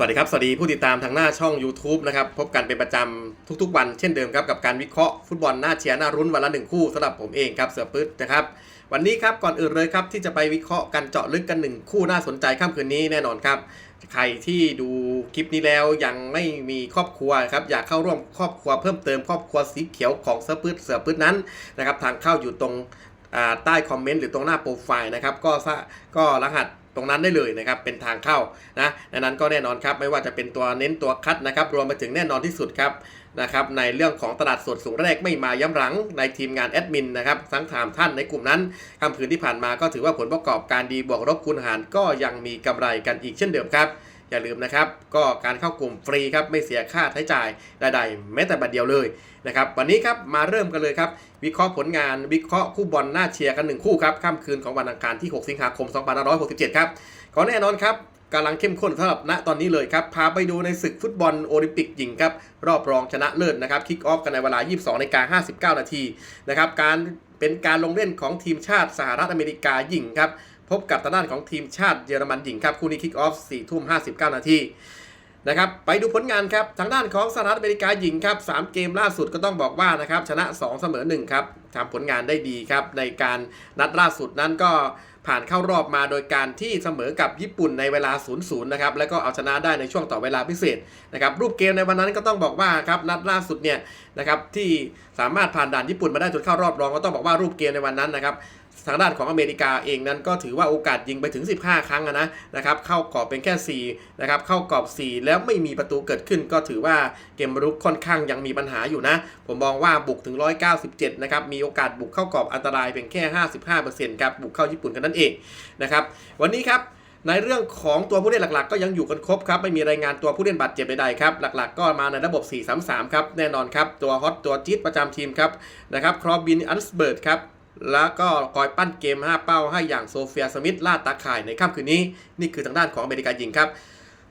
สวัสดีครับ สวัสดีผู้ติดตามทางหน้าช่อง YouTube นะครับ พบกันเป็นประจำทุกๆ วันเช่นเดิมครับ กับการวิเคราะห์ฟุตบอลหน้าเชียร์หน้ารุ้นวันละหนึ่งคู่สำหรับผมเองครับ เสือปื๊ดนะครับ วันนี้ครับ ก่อนอื่นเลยครับ ที่จะไปวิเคราะห์กันเจาะลึกกันหนึ่งคู่น่าสนใจค่ำคืนนี้แน่นอนครับ ใครที่ดูคลิปนี้แล้วยังไม่มีครอบครัวครับอยากเข้าร่วมครอบครัวเพิ่มเติมครอบครัวสีเขียวของเสือปื๊ดเสือปื๊ดนั้นนะครับทางเข้าอยู่ตรงใต้คอมเมนต์หรือตรงหน้าโปรไฟล์นะครับก็สะก็รหัส ตรงนั้นได้เลยนะครับเป็นทางเข้านะในนั้นก็แน่นอนครับไม่ว่าจะเป็นตัวเน้นตัวคัดนะครับรวมไปถึงแน่นอนที่สุดครับนะครับในเรื่องของตลาดสดสูงแรกไม่มาย้ำหลังในทีมงานแอดมินนะครับทั้งถามท่านในกลุ่มนั้นค่ำคืนที่ผ่านมาก็ถือว่าผลประกอบการดีบวกลบคูณหารก็ยังมีกำไรกันอีกเช่นเดิมครับ อย่าลืมนะครับ ก็การเข้ากลุ่มฟรีครับไม่เสียค่าใช้จ่ายใดๆแม้แต่บาทเดียวเลยนะครับวันนี้ครับมาเริ่มกันเลยครับวิเคราะห์ผลงานวิเคราะห์คู่บอลหน้าเชียร์กันหนึ่งคู่ครับค่ำคืนของวันอังคารที่ 6 สิงหาคม 2567 ครับขอแน่นอนครับกำลังเข้มข้นสำหรับณตอนนี้เลยครับ พาไปดูในศึกฟุตบอลโอลิมปิกหญิงครับ รอบรองชนะเลิศนะครับ คิกออฟกันในเวลา 22นาฬิกา59 นาทีนะครับ การ เป็นการลงเล่นของทีมชาติสหรัฐอเมริกาหญิงครับพบกับทางด้านของทีมชาติเยอรมันหญิงครับคู่นี้คิกออฟ4ทุ่ม59 นาทีนะครับไปดูผลงานครับทางด้านของสหรัฐอเมริกาหญิงครับ3เกมล่าสุดก็ต้องบอกว่านะครับชนะ 2 เสมอ1ครับทำผลงานได้ดีครับในการนัดล่าสุดนั้นก็ ผ่านเข้ารอบมาโดยการที่เสมอกับญี่ปุ่นในเวลา 0-0 นะครับ แล้วก็เอาชนะได้ในช่วงต่อเวลาพิเศษนะครับ รูปเกมในวันนั้นก็ต้องบอกว่าครับนัดล่าสุดเนี่ยนะครับที่สามารถผ่านด่านญี่ปุ่นมาได้จนเข้ารอบรองก็ต้องบอกว่ารูปเกมในวันนั้นนะครับ ทางด้านของอเมริกาเองนั้นก็ถือว่าโอกาสยิงไปถึง 15 ครั้งนะนะครับเข้ากรอบเป็นแค่4นะครับเข้ากรอบ 4 แล้วไม่มีประตูเกิดขึ้น ก็ถือว่าเกมรุกค่อนข้างยังมีปัญหาอยู่นะ ผมมองว่าบุกถึง 197 นะครับมีโอกาสบุกเข้ากรอบอันตรายเพียงแค่ 55%ครับบุกเข้าญี่ปุ่นกันนั่นเองนะครับวันนี้ครับในเรื่องของตัวผู้เล่นหลักๆ ก็ยังอยู่กันครบครับไม่มีรายงานตัวผู้เล่นบาดเจ็บใดๆครับหลักๆ ก็มาในระบบ 4-3-3 ครับแน่นอนครับตัวฮอตตัวจี๊ดประจำทีมครับนะครับครอบินอันสเบิร์ดครับ แล้วก็คอยปั้นเกม 5 เป้าให้อย่างโซเฟียสมิธล่าตาข่ายในค่ำคืนนี้ นี่คือทางด้านของอเมริกาหญิงครับ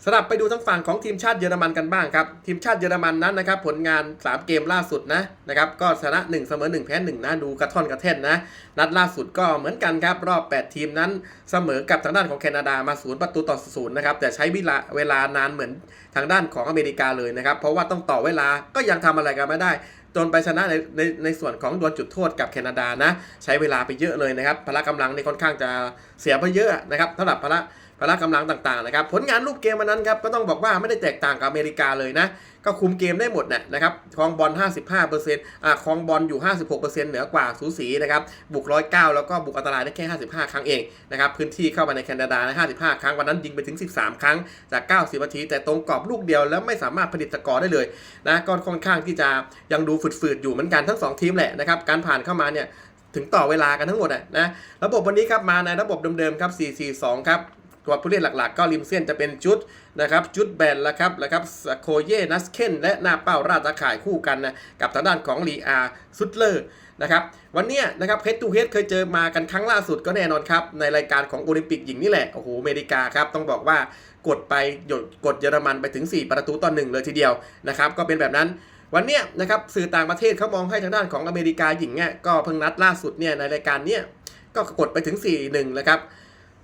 สลับไปดูทั้งฝั่งของทีมชาติเยอรมันกันบ้างครับ ทีมชาติเยอรมันนั้นนะครับผลงาน 3 เกมล่าสุดนะนะครับก็ชนะ1เสมอ1แพ้1นะดูกระท่อนกระแท่นนะ นัดล่าสุดก็เหมือนกันครับ รอบ 8 ทีมนั้นเสมอกับทางด้านของแคนาดามาศูนย์ประตูต่อศูนย์นะครับแต่ใช้เวลาเวลานานเหมือนทางด้านของอเมริกาเลยนะครับเพราะว่าต้องต่อเวลาก็ยังทำอะไรกันไม่ได้ จนไปชนะในในในส่วนของดวลจุดโทษกับแคนาดานะ ใช้เวลาไปเยอะเลยนะครับพละกำลังในค่อนข้างจะเสียไปเยอะนะครับสำหรับพละ พละกำลังต่างๆนะครับผลงานรูปเกมวันนั้นครับก็ต้องบอกว่าไม่ได้แตกต่างกับอเมริกาเลยนะ ก็คุมเกมได้หมดนะนะครับครองบอล 55%อ่าครองบอลอยู่ 56%เหนือกว่าสูสีนะครับบุก 109 แล้วก็บุกอันตรายได้แค่ 55 ครั้งเองนะครับพื้นที่เข้ามาในแคนาดานะ55 ครั้งวันนั้นยิงไปถึง 13 ครั้งจาก 90นาที แต่ตรงกรอบลูกเดียวแล้วไม่สามารถผลิตสกอร์ได้เลยนะก็ค่อนข้างที่จะยังดูฝืดๆอยู่เหมือนกันทั้ง 2 ทีมแหละนะครับการผ่านเข้ามาเนี่ยถึงต่อเวลากันทั้งหมดนะระบบวันนี้ครับมาในระบบเดิมๆครับ 4-4-2 ครับ ตัวผู้เล่นหลักๆ ก็ริมเส้นจะเป็นจุดนะครับจุดแบนแล้วครับแล้วครับโคเยนัสเคนและหน้าเป้าราตะข่ายคู่กันนะกับทางด้านของลีอาซุดเลอร์นะครับวันนี้นะครับเฮดทูเฮดเคยเจอมากันครั้งล่าสุดก็แน่นอนครับ ในรายการของโอลิมปิกหญิงนี่แหละ โอ้โหอเมริกาครับ ต้องบอกว่ากดไปหยดกดเยอรมันไปถึง 4 ประตูต่อหนึ่งเลยทีเดียวนะครับก็เป็นแบบนั้นวันนี้นะครับสื่อต่างประเทศเขามองให้ทางด้านของอเมริกาหญิงเนี่ยก็เพิ่งนัดล่าสุดเนี่ยในรายการเนี้ยก็กดไปถึง 4-1แล้วครับ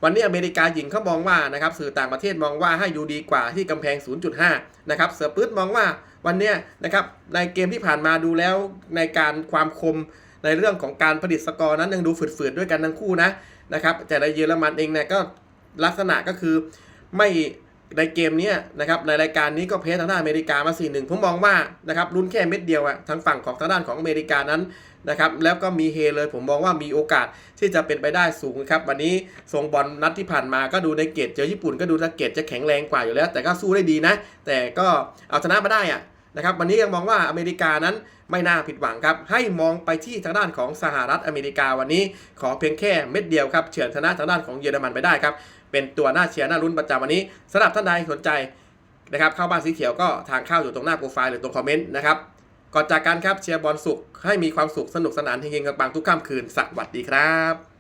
วันนี้อเมริกาหญิงเขามองว่านะครับสื่อต่างประเทศมองว่าให้อยู่ดีกว่าที่กำแพง 0.5 นะครับเสือปื๊ดมองว่าวันนี้นะครับในเกมที่ผ่านมาดูแล้วในการความคมในเรื่องของการผลิตสกอร์นั้นยังดูฝืดๆด้วยกันทั้งคู่นะนะครับแต่ในเยอรมันเองเนี่ยก็ลักษณะก็คือไม่ ในเกมนี้นะครับในรายการนี้ก็แพ้ทางด้านอเมริกามา 4-1 ผมมองว่านะครับลุ้นแค่เม็ดเดียวอะทางฝั่งของทางด้านของอเมริกานั้นนะครับแล้วก็มีเฮเลยผมมองว่ามีโอกาสที่จะเป็นไปได้สูงครับ วันนี้ทรงบอลนัดที่ผ่านมาก็ดูในเกตเจอญี่ปุ่นก็ดูในเกตจะแข็งแรงกว่าอยู่แล้ว แต่ก็สู้ได้ดีนะ แต่ก็เอาชนะมาได้อะนะครับวันนี้ยังมองว่าอเมริกานั้นไม่น่าผิดหวังครับ ให้มองไปที่ทางด้านของสหรัฐอเมริกาวันนี้ ขอเพียงแค่เม็ดเดียวครับเฉือนชนะทางด้านของเยอรมันไปได้ครับ เป็นตัวหน้าเชียร์หน้ารุ้นประจำวันนี้สำหรับท่านใดสนใจนะครับเข้าบ้านสีเขียวก็ทางเข้าอยู่ตรงหน้าโปรไฟล์หรือตรงคอมเมนต์นะครับก่อนจากกันครับเชียร์บอลสุขให้มีความสุขสนุกสนานเฮงๆกันปังทุกค่ำคืนสวัสดีครับ